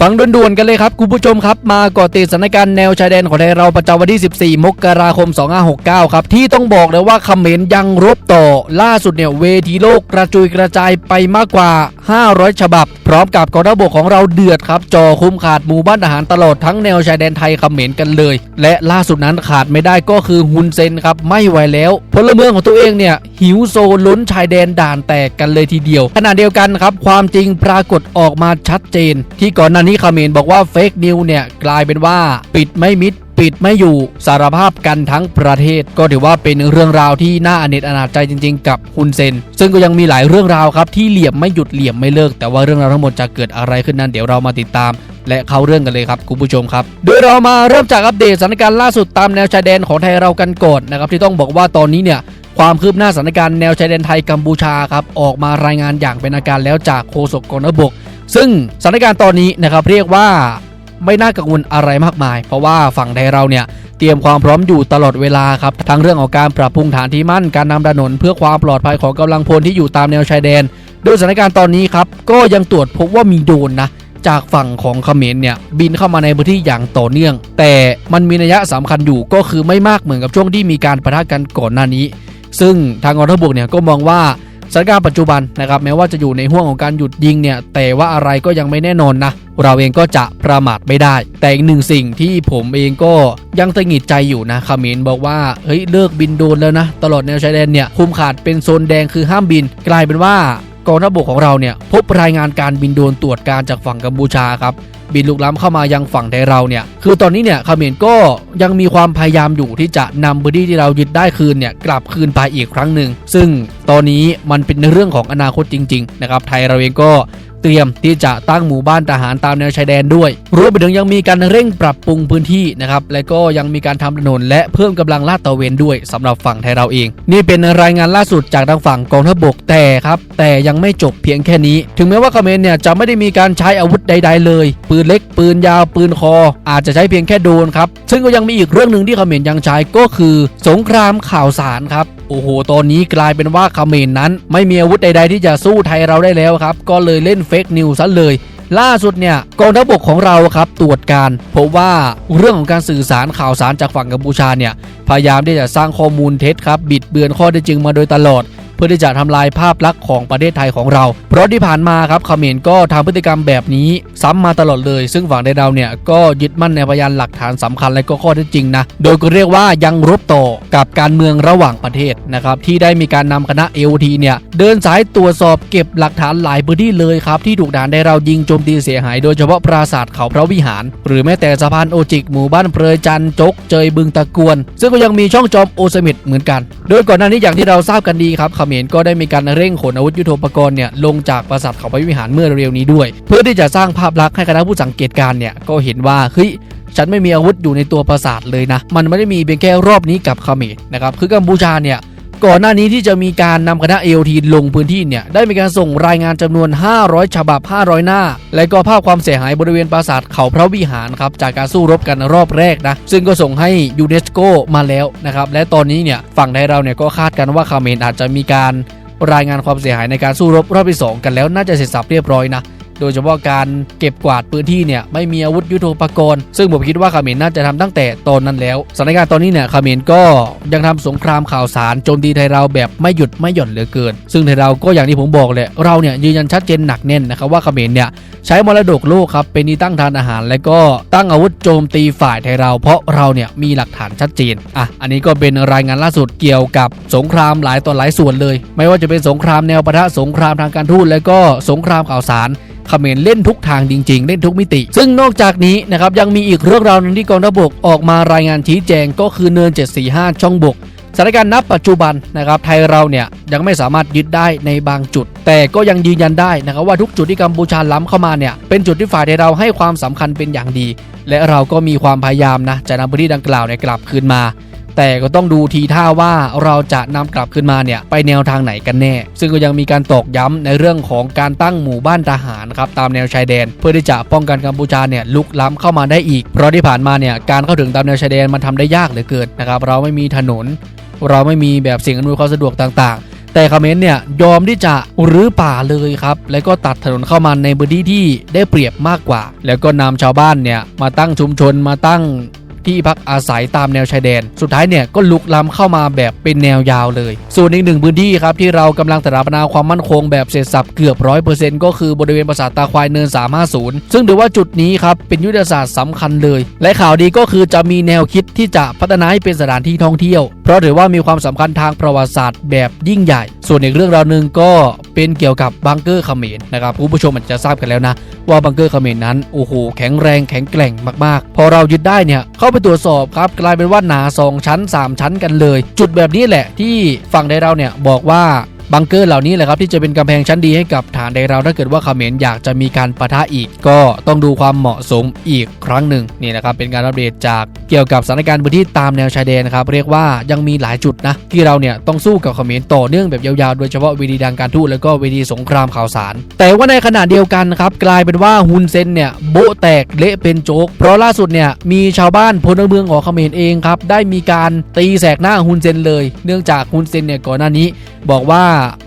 ฟังด่วนๆกันเลยครับ คุณผู้ชมครับ มาก่อติดสถานการณ์แนวชายแดนของไทยเราประจำวันที่ 14 มกราคม 2569 ครับ ที่ต้องบอกเลยว่าเขมรยังรบต่อ ล่าสุดเนี่ยเวทีโลกกระจุยกระจายไปมากกว่า 500 ฉบับ พร้อมกับกองทัพบกของเราเดือดครับจอคุ้มขาดหมู่บ้านทหารตลอดทั้งแนวชายแดนไทยเขมรกันเลย และล่าสุดนั้นขาดไม่ได้ก็คือฮุนเซนครับไม่ไหวแล้วพลเมืองของตัวเองเนี่ยหิวโซล้นชายแดนด่านแตกกันเลยทีเดียวขณะเดียวกันครับความจริงปรากฏออกมาชัดเจน ที่ก่อนหน้นี้เมรบอกว่าเฟกนิวเนี่ยกลายเป็นว่าปิดไม่มิดปิดไม่อยู่สารภาพกันทั้งประเทศ ก็ถือว่าเป็นเรื่องราวที่น่าอเนจอนาจใจจริง ๆ กับฮุนเซน ซึ่งก็ยังมีหลายเรื่องราวครับที่เหลี่ยมไม่หยุดเหลี่ยมไม่เลิก แต่ว่าเรื่องราวทั้งหมดจะเกิดอะไรขึ้นนั้นเดี๋ยวเรามาติดตาม และเข้าเรื่องกันเลยครับคุณผู้ชมครับ โดยเรามาเริ่มจากอัปเดตสถานการณ์ล่าสุดตามแนวชายแดนของไทยเรากันก่อนนะครับที่ต้องบอกว่าตอนนี้เนี่ยความคืบหน้าสถานการณ์แนวชายแดนไทยกัมพูชาครับออกมารายงานอย่างเป็นทางการแล้วจากโฆษกกองทัพบก ซึ่งสถานการณ์ตอนนี้นะครับเรียกว่าไม่น่ากังวลอะไรมากมาย เพราะว่าฝั่งไทยเราเนี่ยเตรียมความพร้อมอยู่ตลอดเวลาครับทั้งเรื่องของการปรับปรุงฐานที่มั่นการนำถนน เพื่อความปลอดภัยของกำลังพลที่อยู่ตามแนวชายแดน โดยสถานการณ์ตอนนี้ครับก็ยังตรวจพบว่ามีโดรนนะจากฝั่งของเขมรเนี่ยบินเข้ามาในพื้นที่อย่างต่อเนื่อง แต่มันมีนัยสำคัญอยู่ก็คือไม่มากเหมือนกับช่วงที่มีการประทะกันก่อนหน้านี้ ซึ่งทางกองทัพบกเนี่ยก็มองว่า สถานการณ์ปัจจุบันนะครับแม้ว่าจะอยู่ในห่วงของการหยุดยิงเนี่ยแต่ว่าอะไรก็ยังไม่แน่นอนนะเราเองก็จะประมาทไม่ได้ แต่อีกหนึ่งสิ่งที่ผมเองก็ยังตังหงิดใจอยู่นะเขมรบอกว่าเฮ้ยเลิกบินโดนแล้วนะ ตลอดแนวชายแดนเนี่ยคุมขาดเป็นโซนแดงคือห้ามบิน กลายเป็นว่ากองทัพบกของเราเนี่ยพบรายงานการบินโดนตรวจการจากฝั่งกัมพูชาครับ บินลุกล้ำเข้ามายังฝั่งไทยเราเนี่ยคือตอนนี้เนี่ยเขมรก็ยังมีความพยายามอยู่ที่จะนำพื้นที่ที่เรายึดได้คืนเนี่ยกลับคืนไปอีกครั้งหนึ่งซึ่งตอนนี้มันเป็นเรื่องของอนาคตจริงๆนะครับไทยเราเองก็ ตรียมที่จะตั้งหมู่บ้านทหารตามแนวชายแดนด้วย รวมไปถึงยังมีการเร่งปรับปรุงพื้นที่นะครับ และก็ยังมีการทำถนนและเพิ่มกำลังลาดตระเวนด้วยสำหรับฝั่งไทยเราเอง นี่เป็นรายงานล่าสุดจากทางฝั่งกองทัพบกแต่ครับแต่ยังไม่จบเพียงแค่นี้ ถึงแม้ว่าเขมรเนี่ยจะไม่ได้มีการใช้อาวุธใด ๆ เลย ปืนเล็กปืนยาวปืนคอ อาจจะใช้เพียงแค่โดนครับซึ่งก็ยังมีอีกเรื่องหนึ่งที่เขมรยังใช้ก็คือ สงครามข่าวสารครับโอ้โห ตอนนี้กลายเป็นว่าเขมรนั้น ไม่มีอาวุธใดๆที่จะสู้ไทยเราได้แล้วครับ ก็เลยเล่นเฟกนิวซะเลย ล่าสุดเนี่ยกองทัพบกของเราครับตรวจการพบว่าเรื่องของการสื่อสารข่าวสารจากฝั่งกัมพูชาเนี่ยพยายามที่จะสร้างข้อมูลเท็จครับบิดเบือนข้อเท็จจริงมาโดยตลอด เพื่อที่จะทำลายภาพลักษณ์ของประเทศไทยของเรา เพราะที่ผ่านมาครับเขมรก็ทำพฤติกรรมแบบนี้ซ้ำมาตลอดเลย ซึ่งฝั่งไทยเราเนี่ยก็ยึดมั่นในพยานหลักฐานสำคัญและก็ข้อเท็จจริงนะโดยก็เรียกว่ายังรบต่อกับการเมืองระหว่างประเทศนะครับที่ได้มีการนำคณะ LT เนี่ยเดินสายตรวจสอบเก็บหลักฐานหลายพื้นที่เลยครับที่ถูกด่านได้เรายิงโจมตีเสียหาย โดยเฉพาะปราสาทเขาพระวิหาร หรือแม้แต่สะพานโอจิกหมู่บ้านเปรยจันจกเจยบึงตะกวน ซึ่งก็ยังมีช่องจอมโอสมิดเหมือนกัน โดยก่อนหน้านี้อย่างที่เราทราบกันดีครับเขมรก็ได้มีการเร่งขนอาวุธยุทโธปกรณ์เนี่ยลงจากปราสาทเขาพระวิหารเมื่อเร็วนี้ด้วย เพื่อที่จะสร้างภาพลักษณ์ให้คณะผู้สังเกตการเนี่ยก็เห็นว่าเฮ้ยฉันไม่มีอาวุธอยู่ในตัวปราสาทเลยนะ มันไม่ได้มีเพียงแค่รอบนี้กับเขมรนะครับ คือกัมพูชาเนี่ย ก่อนหน้านี้ที่จะมีการนำคณะ AOT ลงพื้นที่เนี่ยได้มีการส่งรายงานจำนวน 500 ฉบับ 500 หน้า และก็ภาพความเสียหายบริเวณปราสาทเขาพระวิหารครับจากการสู้รบกันรอบแรกนะซึ่งก็ส่งให้ยูเนสโกมาแล้วนะครับและตอนนี้เนี่ยฝั่งไทยเราเนี่ยก็คาดกันว่าเมรอาจจะมีการรายงานความเสียหายในการสู้รบรอบที่สองกันแล้วน่าจะเสร็จสับเรียบร้อยนะ โดยเฉพาะการเก็บกวาดพื้นที่เนี่ยไม่มีอาวุธยุโทโธปกรณ์ซึ่งผมคิดว่าเขมรน่าจะทำตั้งแต่ตอนนั้นแล้วสถานการณ์ตอนนี้เนี่ยเขมรก็ยังทำสงครามข่าวสารโจมตีไทยเราแบบไม่หยุดไม่หย่อนเหลือเกิน ซึ่งไทยเราก็อย่างที่ผมบอกเลยเราเนี่ยยืนยันชัดเจนหนักแน่นนะครับว่าเขมรเนี่ยใช้มรดกโลกครับเป็นที่ตั้งทานอาหาร และก็ตั้งอาวุธโจมตีฝ่ายไทยเรา เพราะเราเนี่ยมีหลักฐานชัดเจนอะอันนี้ก็เป็นรายงานล่าสุดเกี่ยวกับสงครามหลายต่อหลายส่วนเลย ไม่ว่าจะเป็นสงครามแนวปะทะสงครามทางการทูตและก็สงครามข่าวสาร เขมรเล่นทุกทางจริง ๆ เล่นทุกมิติ ซึ่งนอกจากนี้นะครับยังมีอีกเรื่องราวนึงที่กองทัพบกออกมารายงานชี้แจงก็คือเนิน 745 ช่องบกสถานการณ์นับปัจจุบันนะครับไทยเราเนี่ยยังไม่สามารถยึดได้ในบางจุด แต่ก็ยังยืนยันได้นะครับว่าทุกจุดที่กัมพูชาล้ำเข้ามาเนี่ยเป็นจุดที่ฝ่ายไทยเราให้ความสำคัญเป็นอย่างดี และเราก็มีความพยายามนะจะนำพื้นที่ดังกล่าวเนี่ยกลับคืนมา แต่ก็ต้องดูทีท่าว่าเราจะนำกลับขึ้นมาเนี่ยไปแนวทางไหนกันแน่ ซึ่งก็ยังมีการตอกย้ำในเรื่องของการตั้งหมู่บ้านทหารครับตามแนวชายแดน เพื่อที่จะป้องกันกัมพูชาเนี่ยลุกล้ำเข้ามาได้อีก เพราะที่ผ่านมาเนี่ยการเข้าถึงตามแนวชายแดนมันทำได้ยากเหลือเกินนะครับเราไม่มีถนน เราไม่มีแบบสิ่งอำนวยความสะดวกต่างๆ แต่คอมเขมรเนี่ยยอมที่จะรื้อป่าเลยครับแล้วก็ตัดถนนเข้ามาในพื้นที่ที่ได้เปรียบมากกว่า แล้วก็นำชาวบ้านเนี่ยมาตั้งชุมชนมาตั้ง ที่พักอาศัยตามแนวชายแดน สุดท้ายเนี่ยก็ลุกล้ำเข้ามาแบบเป็นแนวยาวเลย ส่วนอีกหนึ่งพื้นที่ครับที่เรากำลังสถาปนาความมั่นคงแบบเสร็จสับเกือบร้อยเปอร์เซ็นต์ก็คือบริเวณปราสาทตาควายเนิน 350 ซึ่งถือว่าจุดนี้ครับเป็นยุทธศาสตร์สำคัญเลย และข่าวดีก็คือจะมีแนวคิดที่จะพัฒนาให้เป็นสถานที่ท่องเที่ยว เพราะถือว่ามีความสำคัญทางประวัติศาสตร์แบบยิ่งใหญ่ ส่วนอีกเรื่องราวหนึ่งก็เป็นเกี่ยวกับบังเกอร์เขมรนะครับคุณผู้ชมอาจจะทราบกันแล้วนะ ว่าบังเกอร์เขมรนั้นโอ้โหแข็งแรงแข็งแกร่งมากๆ พอเรายึดได้เนี่ยเข้าไปตรวจสอบครับกลายเป็นว่าหนา 2 ชั้น 3 ชั้นกันเลย จุดแบบนี้แหละที่ฝั่งไดเราเนี่ยบอกว่า บังเกอร์เหล่านี้แหละครับที่จะเป็นกำแพงชั้นดีให้กับฐานไดเราถ้าเกิดว่าเขมรอยากจะมีการปะทะอีก ก็ต้องดูความเหมาะสมอีกครั้งหนึ่งนี่นะครับเป็นการอัปเดตจากเกี่ยวกับสถานการณ์พื้นที่ตามแนวชายแดนนะครับเรียกว่ายังมีหลายจุดนะที่เราเนี่ยต้องสู้กับเขมรต่อเนื่องแบบยาวๆ โดยเฉพาะเวทีทางการทูตแล้วก็เวทีสงครามข่าวสาร แต่ว่าในขณะเดียวกันครับกลายเป็นว่าฮุนเซนเนี่ยโบแตกเละเป็นโจ๊กเพราะล่าสุดเนี่ยมีชาวบ้านพลเมืองของเขมรเองครับได้มีการตีแสกหน้าฮุนเซนเลย เนื่องจากฮุนเซนเนี่ยก่อนหน้านี้บอกว่า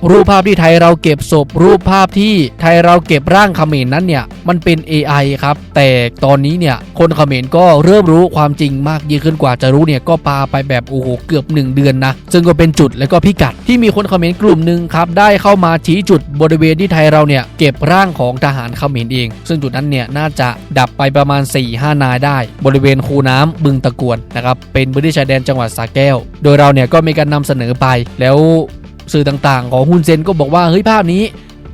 รูปภาพที่ไทยเราเก็บศพ รูปภาพที่ไทยเราเก็บร่างเขมรนั้นเนี่ยมันเป็น AI ครับ แต่ตอนนี้เนี่ยคนเขมรก็เริ่มรู้ความจริงมากยิ่งขึ้นกว่าจะรู้เนี่ยก็ปาไปแบบโอ้โหเกือบ 1 เดือนนะซึ่งก็เป็นจุดและก็พิกัดที่มีคนเขมรกลุ่มหนึ่งครับได้เข้ามาชี้จุดบริเวณที่ไทยเราเนี่ยเก็บร่างของทหารเขมรเอง ซึ่งจุดนั้นเนี่ยน่าจะดับไปประมาณ 4-5 นายได้ บริเวณคูน้ำบึงตะกวนนะครับเป็นพื้นที่ชายแดนจังหวัดสระแก้ว โดยเราเนี่ยก็มีการนำเสนอไปแล้ว สื่อต่างๆ ของฮุนเซนก็บอกว่าเฮ้ยภาพนี้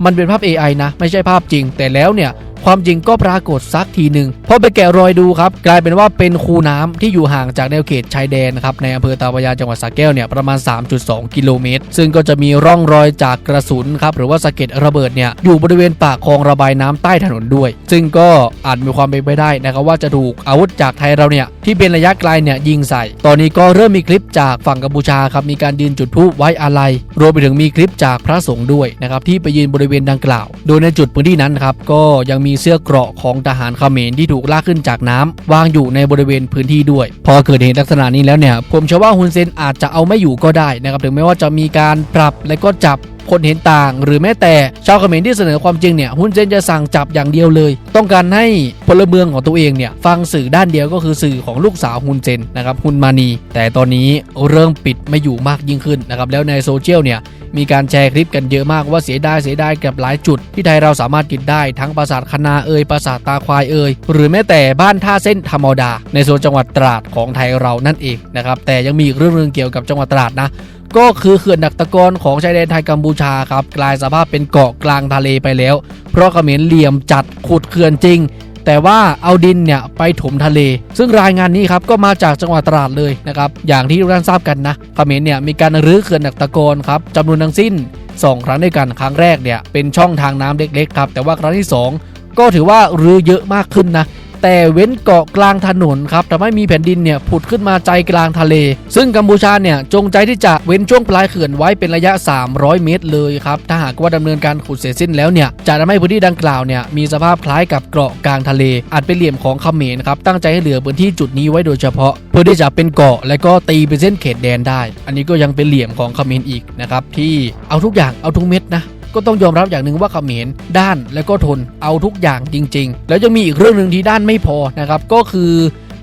มันเป็นภาพ AI นะ ไม่ใช่ภาพจริง แต่แล้วเนี่ย ความจริงก็ปรากฏสักทีหนึ่งพอไปแกะรอยดูครับ กลายเป็นว่าเป็นคูน้ำที่อยู่ห่างจากแนวเขตชายแดนนะครับในอำเภอตาพระยาจังหวัดสระแก้วเนี่ยประมาณ 3.2 กิโลเมตร ซึ่งก็จะมีร่องรอยจากกระสุนครับหรือว่าสะเก็ดระเบิดเนี่ยอยู่บริเวณปากคลองระบายน้ำใต้ถนนด้วย ซึ่งก็อาจมีความเป็นไปได้นะครับว่าจะถูกอาวุธจากไทยเราเนี่ยที่เป็นระยะไกลเนี่ยยิงใส่ ตอนนี้ก็เริ่มมีคลิปจากฝั่งกัมพูชาครับมีการยืนจุดพลุไว้อาลัยรวมไปถึงมีคลิปจากพระสงฆ์ด้วยนะครับที่ไปยืนบริเวณดังกล่าว โดยในจุดพื้นที่นั้นครับก็ยังมีเสื้อเกราะของทหารเขมรที่ถูกลากขึ้นจากน้ำวางอยู่ในบริเวณพื้นที่ด้วย พอเกิดเหตุลักษณะนี้แล้วเนี่ย ผมเชื่อว่าฮุนเซนอาจจะเอาไม่อยู่ก็ได้นะครับถึงแม้ว่าจะมีการปรับและก็จับคนเห็นต่าง หรือแม้แต่ชาวเขมรที่เสนอความจริงเนี่ยฮุนเซนจะสั่งจับอย่างเดียวเลย ต้องการให้พลเมืองของตัวเองเนี่ยฟังสื่อด้านเดียวก็คือสื่อของลูกสาวฮุนเซนนะครับฮุนมานี แต่ตอนนี้เริ่มปิดไม่อยู่มากยิ่งขึ้นนะครับแล้วในโซเชียลเนี่ย มีการแชร์คลิปกันเยอะมากว่าเสียดายเสียดายกับหลายจุด ที่ไทยเราสามารถกินได้ทั้งปราสาทคณาเอ่ยปราสาทตาควายเอ่ยหรือแม้แต่บ้านท่าเส้นธรรมดา ในโซนจังหวัดตราดของไทยเรานั่นเองนะครับแต่ยังมีอีกเรื่องหนึงเกี่ยวกับจังหวัดตราดนะก็คือเขื่อนดักตะกอนของชายแดนไทยกัมพูชาครับกลายสภาพเป็นเกาะกลางทะเลไปแล้ว เพราะเขมรเหลี่ยมจัดขุดเขื่อนจริง แต่ว่าเอาดินเนี่ยไปถมทะเล ซึ่งรายงานนี้ครับก็มาจากจังหวัดตราดเลยนะครับอย่างที่ทุกท่านทราบกันนะเขมรเนี่ยมีการรื้อเขื่อนดักตะกอนครับจำนวนทั้งสิ้น 2 ครั้งด้วยกันครั้งแรกเนี่ยเป็นช่องทางน้ำเล็กๆครับแต่ว่าครั้งที่ 2 ก็ถือว่ารื้อเยอะมากขึ้นนะ แต่เว้นเกาะกลางถนนครับทำให้มีแผ่นดินเนี่ยผุดขึ้นมาใจกลางทะเล ซึ่งกัมพูชาเนี่ยจงใจที่จะเว้นช่วงปลายเขื่อนไว้เป็นระยะ 300 เมตรเลยครับถ้าหากว่าดำเนินการขุดเสร็จสิ้นแล้วเนี่ยจะทำให้พื้นที่ดังกล่าวเนี่ยมีสภาพคล้ายกับเกาะกลางทะเล อาจเป็นเหลี่ยมของเขมรครับตั้งใจให้เหลือพื้นที่จุดนี้ไว้โดยเฉพาะ เพื่อที่จะเป็นเกาะและก็ตีเป็นเส้นเขตแดนได้ อันนี้ก็ยังเป็นเหลี่ยมของเขมรอีกนะครับที่เอาทุกอย่างเอาทุกเม็ดนะ ก็ต้องยอมรับอย่างหนึ่งว่าเขมรด้านและก็ทนเอาทุกอย่างจริง ๆ แล้วยังมีอีกเรื่องหนึ่งที่ด้านไม่พอนะครับก็คือ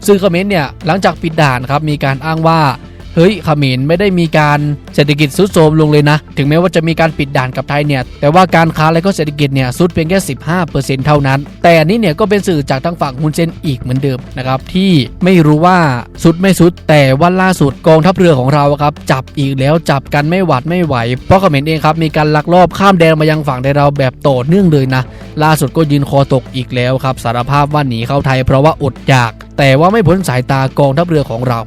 ซื้อเขมรเนี่ยหลังจากปิดด่านครับมีการอ้างว่า เฮ้ยเขมรไม่ได้มีการเศรษฐกิจซุดโทรมลงเลยนะ ถึงแม้ว่าจะมีการปิดด่านกับไทยเนี่ย แต่ว่าการค้าและก็เศรษฐกิจเนี่ยซุดเพียงแค่ 15%เท่านั้น แต่นี้เนี่ยก็เป็นสื่อจากทางฝั่งฮุนเซนอีกเหมือนเดิมนะครับที่ไม่รู้ว่าซุดไม่ซุด แต่ว่าล่าสุดกองทัพเรือของเราครับจับอีกแล้วจับกันไม่หวัดไม่ไหว เพราะเขมรเองครับมีการลักลอบข้ามแดนมายังฝั่งไทยเราแบบต่อเนื่องเลยนะ ล่าสุดก็ยืนคอตกอีกแล้วครับสารภาพว่าหนีเข้าไทยเพราะว่าอดอยาก แต่ว่าไม่พ้นสายตากองทัพเรือของเรา